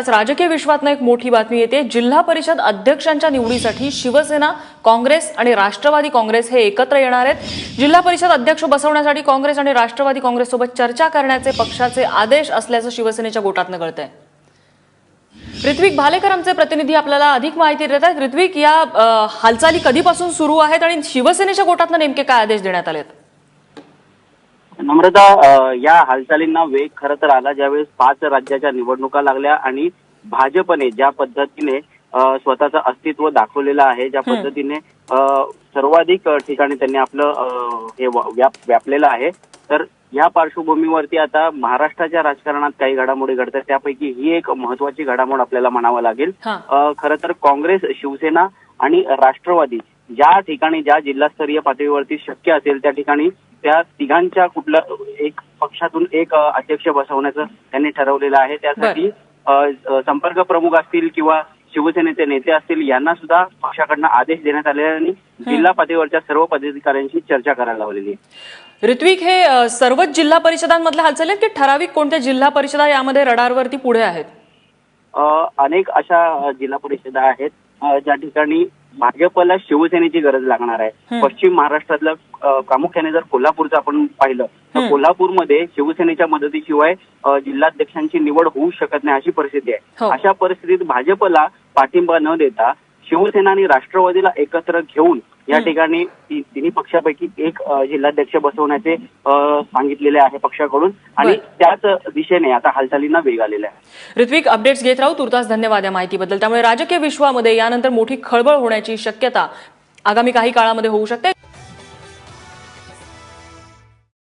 आताच राजकीय विश्वातनं एक मोठी बातमी येते. जिल्हा परिषद अध्यक्षांच्या निवडीसाठी शिवसेना काँग्रेस आणि राष्ट्रवादी काँग्रेस हे एकत्र येणार आहेत. जिल्हा परिषद अध्यक्ष बसवण्यासाठी काँग्रेस आणि राष्ट्रवादी काँग्रेससोबत चर्चा करण्याचे पक्षाचे आदेश असल्याचं शिवसेनेच्या गोटातनं कळतंय. ऋत्विक भालेकर आमचे प्रतिनिधी आपल्याला अधिक माहिती देत आहेत. ऋत्विक या हालचाली कधीपासून सुरू आहेत आणि शिवसेनेच्या गोटातनं नेमके काय आदेश देण्यात आलेत? नम्रता या हालचालींना वेग खरं तर आला ज्यावेळेस पाच राज्याच्या निवडणुका लागल्या आणि भाजपने ज्या पद्धतीने स्वतःचं अस्तित्व दाखवलेलं आहे ज्या. पद्धतीने सर्वाधिक ठिकाणी त्यांनी आपलं हे व्याप व्यापलेलं आहे तर या पार्श्वभूमीवरती आता महाराष्ट्राच्या राजकारणात काही घडामोडी घडतात. त्यापैकी ही एक महत्वाची घडामोड आपल्याला म्हणावं लागेल. खरं तर काँग्रेस शिवसेना आणि राष्ट्रवादी ज्या ठिकाणी ज्या जिल्हास्तरीय पातळीवरती शक्य असेल त्या ठिकाणी त्या तिघांच्या कुठल्या एक पक्षातून एक अध्यक्ष बसवण्याचं त्यांनी ठरवलेलं आहे. त्यासाठी संपर्क प्रमुख असतील किंवा शिवसेनेचे नेते असतील यांना सुद्धा पक्षाकडनं आदेश देण्यात आहे आणि जिल्हा पातळीवरच्या सर्व पदाधिकाऱ्यांशी चर्चा करायला लावलेली आहे. ऋत्विक हे सर्वच जिल्हा परिषदांमधल्या हालचाली आहेत की ठराविक कोणत्या जिल्हा परिषदा यामध्ये रडारवरती पुढे आहेत? अनेक अशा जिल्हा परिषदा आहेत. ज्या ठिकाणी भाजपला शिवसेनेची गरज लागणार आहे हं. पश्चिम महाराष्ट्रातलं प्रामुख्याने जर कोल्हापूरचं आपण पाहिलं तर हं. कोल्हापूरमध्ये शिवसेनेच्या मदतीशिवाय जिल्हाध्यक्षांची निवड होऊ शकत नाही अशी परिस्थिती हो. आहे अशा परिस्थितीत भाजपला पाठिंबा न देता शिवसेना आणि राष्ट्रवादीला एकत्र घेऊन या. ठिकाणी तिन्ही पक्षापैकी एक जिल्हाध्यक्ष बसवण्याचे सांगितलेले आहे पक्षाकडून. आणि. त्याच दिशेने आता हालचालींना वेग आलेला आहे. ऋत्विक अपडेट्स घेत राहू. तुर्तास धन्यवाद या माहितीबद्दल. त्यामुळे राजकीय विश्वामध्ये यानंतर मोठी खळबळ होण्याची शक्यता आगामी काही काळामध्ये होऊ शकते.